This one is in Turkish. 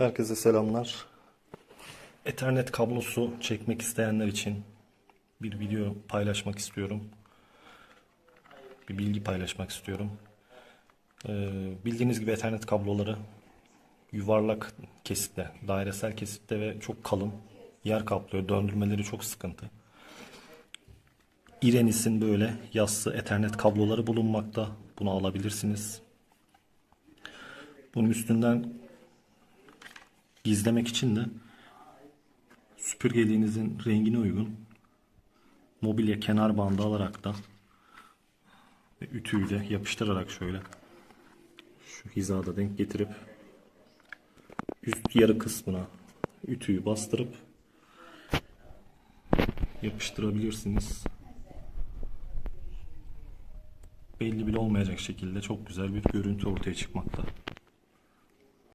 Herkese selamlar. Ethernet kablosu çekmek isteyenler için bir video paylaşmak istiyorum. Bir bilgi paylaşmak istiyorum. Ee, bildiğiniz gibi Ethernet kabloları yuvarlak kesitte, dairesel kesitte ve çok kalın yer kaplıyor. Döndürmeleri çok sıkıntı. Irenis'in böyle yassı Ethernet kabloları bulunmakta. Bunu alabilirsiniz. Bunun üstünden gizlemek için de süpürgeliğinizin rengine uygun mobilya kenar bandı alarak da ve ütüyle yapıştırarak şöyle şu hizada denk getirip üst yarı kısmına ütüyü bastırıp yapıştırabilirsiniz. Belli bile olmayacak şekilde çok güzel bir görüntü ortaya çıkmakta.